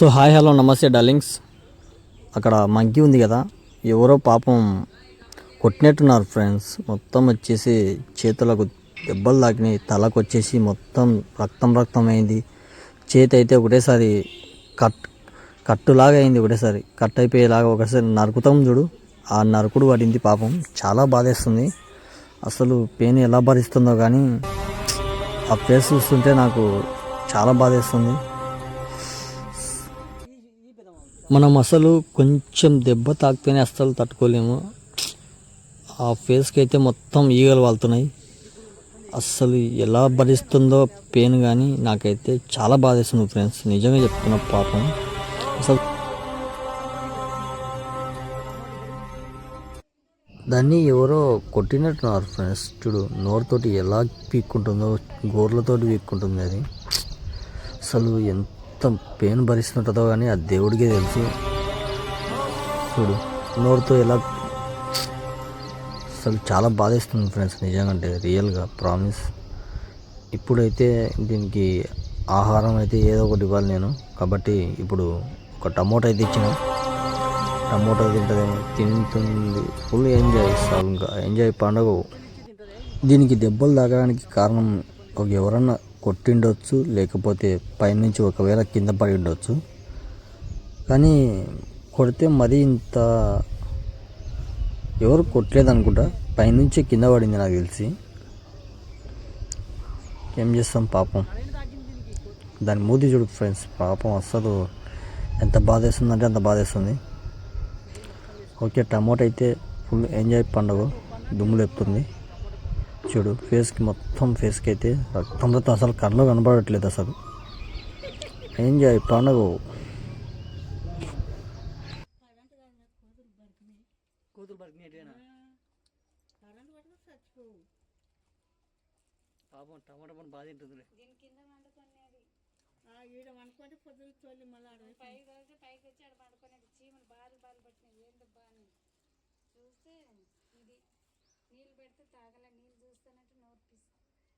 So hi hello నమస్తే darlings. అక్కడ monkey ఉంది కదా. ఎవరో పాపం కొట్టినట్టున్నారు ఫ్రెండ్స్. మొత్తం వచ్చేసి చేతులకు దెబ్బలు తాకినాయి. తలకు వచ్చేసి మొత్తం రక్తం రక్తం అయింది. చేతి అయితే ఒకటేసారి కట్ కట్టులాగా అయింది ఒకటేసారి. కట్ అయిపోయేలాగా ఒకసారి నరుకుతాం చూడు. ఆ నరుకుడు పడింది పాపం. చాలా బాధేస్తుంది. అసలు పెయిన్ ఎలా భరిస్తుందో కానీ ఆ ఫేస్ చూస్తుంటే నాకు చాలా బాధేస్తుంది. మనం అసలు కొంచెం దెబ్బ తాకితేనే అస్సలు తట్టుకోలేము. ఆ ఫేస్కి అయితే మొత్తం ఈగలు వాళ్తున్నాయి. అస్సలు ఎలా భరిస్తుందో పెయిన్ కానీ నాకైతే చాలా బాధేస్తుంది ఫ్రెండ్స్. నిజంగా చెప్తున్నా పాపం. అసలు దాన్ని ఎవరో కొట్టినట్టున్నారు ఫ్రెండ్స్. చూడు నోరుతోటి ఎలా పీక్కుంటుందో గోర్లతోటి పీక్కుంటుంది అది. అసలు ఎంత మొత్తం పెయిన్ భరిస్తుంటుందో కానీ ఆ దేవుడికే తెలుసు. చూడు నోరుతో ఎలా అసలు చాలా బాధేస్తుంది ఫ్రెండ్స్ నిజంగా అంటే రియల్గా ప్రామిస్. ఇప్పుడైతే దీనికి ఆహారం అయితే ఏదో ఒకటి ఇవ్వాలి నేను. కాబట్టి ఇప్పుడు ఒక టమోటా అయితే ఇచ్చిన. టమోటా తింటుందేమో తింటుంది. ఫుల్ ఎంజాయ్ అసలు ఇంకా ఎంజాయ్ పండగ. దీనికి దెబ్బలు తాగడానికి కారణం ఒక ఎవరన్నా కొట్టిండొచ్చు లేకపోతే పైనుంచి ఒకవేళ కింద పడి ఉండొచ్చు కానీ కొడితే మరీ ఇంత ఎవరు కొట్టలేదు అనుకుంటా పైనుంచి కింద పడింది నాకు తెలిసి. ఏం చేస్తాం పాపం. దాని మూతి చూడు ఫ్రెండ్స్ పాపం అస్సలు ఎంత బాధేస్తుందంటే అంత బాధేస్తుంది. ఓకే టమోటా అయితే ఫుల్ ఎంజాయ్ పండుగ. దుమ్ము లేపుతుంది చూడు ఫేస్కి మొత్తం ఫేస్కి అయితే రక్తం రక్తం అసలు కళ్ళు కనబడట్లేదు అసలు. ఎంజాయ్ పండుగ కూతురు బతికినట్టేనా పాపం టమాటా పండు బాగా తింటుందిలే. ఈడ వండుకుంటే పొద్దున తోలి మళ్ళీ ఆడ పైకి వెళ్తే పైకి వచ్చి ఆడ పడుకునేది చీమలు బాలు బాలు పట్టినాయి. అని. చూస్తే తాగల నీళ్ళు చూస్తానంటే నోరు పిస్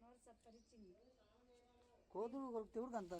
నోరు సప్పరిచ్చింది కోతులు కొరికితే కూడా అంత